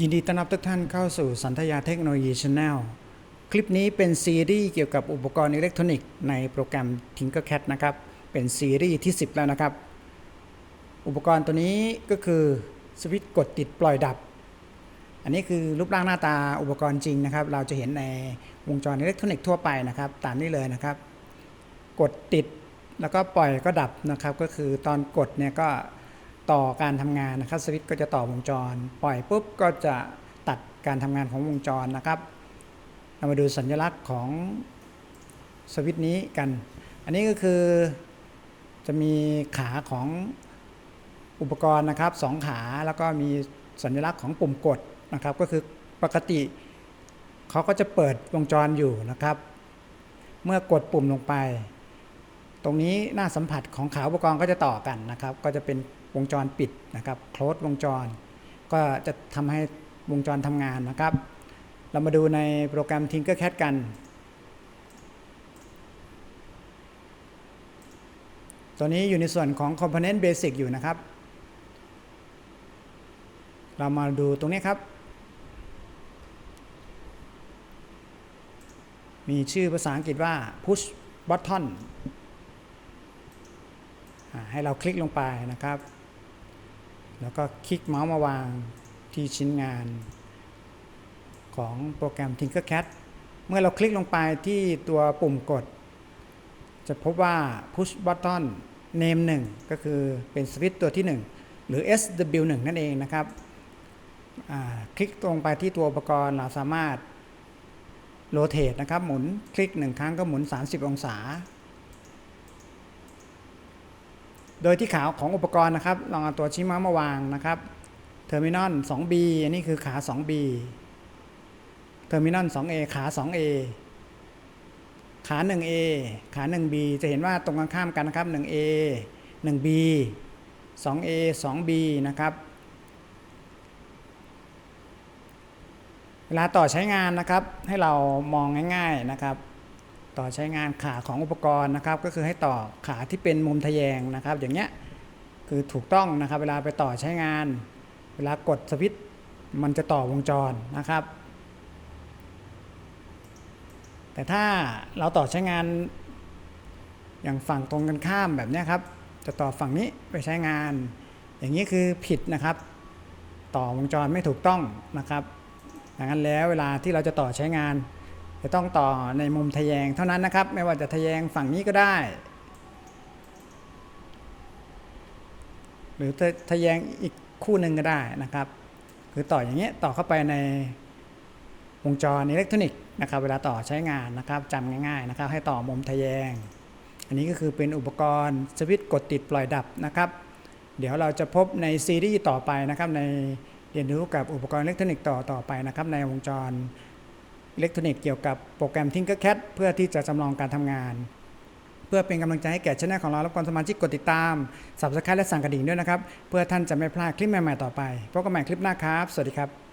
ยินดีต้อนรับทุกท่านเข้าสู่สันทยาเทคโนโลยีช n แนลคลิปนี้เป็นซีรีส์เกี่ยวกับอุปกรณ์อิเล็กทรอนิกส์ในโปรแกรม Tinkercad นะครับ เป็นซีรีส์ที่ 10 แล้วนะครับ อุปกรณ์ตัวนี้ก็คือสวิตช์กดติดปล่อยดับ อันนี้คือรูปร่างหน้าตาอุปกรณ์จริงนะครับ เราจะเห็นในวงจรอิเล็กทรอนิกส์ทั่วไปนะครับ ตามนี้เลยนะครับ กดติดแล้วก็ปล่อยก็ดับนะครับ ก็คือตอนกดเนี่ยก็ ต่อการทำงานนะครับสวิตช์ก็จะต่อวงจร ปล่อยปุ๊บก็จะตัดการทำงานของวงจรนะครับ เรามาดูสัญลักษณ์ของสวิตช์นี้กัน อันนี้ก็คือจะมีขาของอุปกรณ์นะครับสองขาแล้วก็มีสัญลักษณ์ของปุ่มกดนะครับ ก็คือปกติเขาก็จะเปิดวงจรอยู่นะครับ เมื่อกดปุ่มลงไป ตรงนี้หน้าสัมผัสของขาอุปกรณ์ก็จะต่อกันนะครับ ก็จะเป็น วงจรปิดนะครับโคลดวงจร ก็จะทำให้วงจรทำงานนะครับ เรามาดูในโปรแกรม Tinkercad กัน ตัวนี้อยู่ในส่วนของ Component Basic อยู่นะครับ เรามาดูตรงนี้ครับ มีชื่อภาษาอังกฤษว่า push button อ่าให้เราคลิกลงไปนะครับ แล้วก็คลิกเมาส์มาวางที่ชิ้นงาน ของโปรแกรม Tinkercad เมื่อเราคลิกลงไปที่ตัวปุ่มกด จะพบว่า push button name 1 ก็คือเป็นสวิตตัวที่ 1 หรือ SW1 นั่นเองนะครับคลิกตรงไปที่ตัวอุปกรณ์เราสามารถโรเตทนะครับ หมุนคลิก 1 ครั้งก็หมุน 30 องศา โดยที่ขาของอุปกรณ์นะครับ ลองเอาตัวชี้เมามาวางนะครับเทอร์มินอล 2B อันนี้คือขา 2B เทอร์มินอล 2A ขา 2A ขา 1A ขา 1B จะเห็นว่าตรงกันข้ามกันนะครับ 1A 1B 2A 2B นะครับ เวลาต่อใช้งานนะครับ ให้เรามองง่าย ๆนะครับ ต่อใช้งานขาของอุปกรณ์นะครับ ก็คือให้ต่อขาที่เป็นมุมทะแยงนะครับ อย่างเงี้ยคือถูกต้องนะครับ เวลาไปต่อใช้งาน เวลากดสวิตช์มันจะต่อวงจรนะครับ แต่ถ้าเราต่อใช้งาน อย่างฝั่งตรงกันข้ามแบบเนี้ยครับ จะต่อฝั่งนี้ไปใช้งาน อย่างนี้คือผิดนะครับ ต่อวงจรไม่ถูกต้องนะครับดังนั้นแล้วเวลาที่เราจะต่อใช้งาน จะต้องต่อในมุมทะแยงเท่านั้นนะครับ ไม่ว่าจะทะแยงฝั่งนี้ก็ได้ หรือทะทะแยงอีกคู่หนึ่งก็ได้นะครับ คือต่ออย่างเงี้ยต่อเข้าไปในวงจรอิเล็กทรอนิกส์นะครับ เวลาต่อใช้งานนะครับจำง่ายๆนะครับ ให้ต่อมุมทะแยง อันนี้ก็คือเป็นอุปกรณ์สวิตช์กดติดปล่อยดับนะครับ เดี๋ยวเราจะพบในซีรีส์ต่อไปนะครับในเรียนรู้กับอุปกรณ์อิเล็กทรอนิกส์ต่อต่อไปนะครับในวงจร อิเล็กทรอนิกส์เกี่ยวกับโปรแกรม Tinkercad เพื่อที่จะจำลองการทำงาน เพื่อเป็นกำลังใจให้แก่ช่องของเราและกวนสมาชิกกดติดตาม subscribe และสั่งกระดิ่งด้วยนะครับ เพื่อท่านจะไม่พลาดคลิปใหม่ๆต่อไปพบกันใหม่คลิปหน้าครับ สวัสดีครับ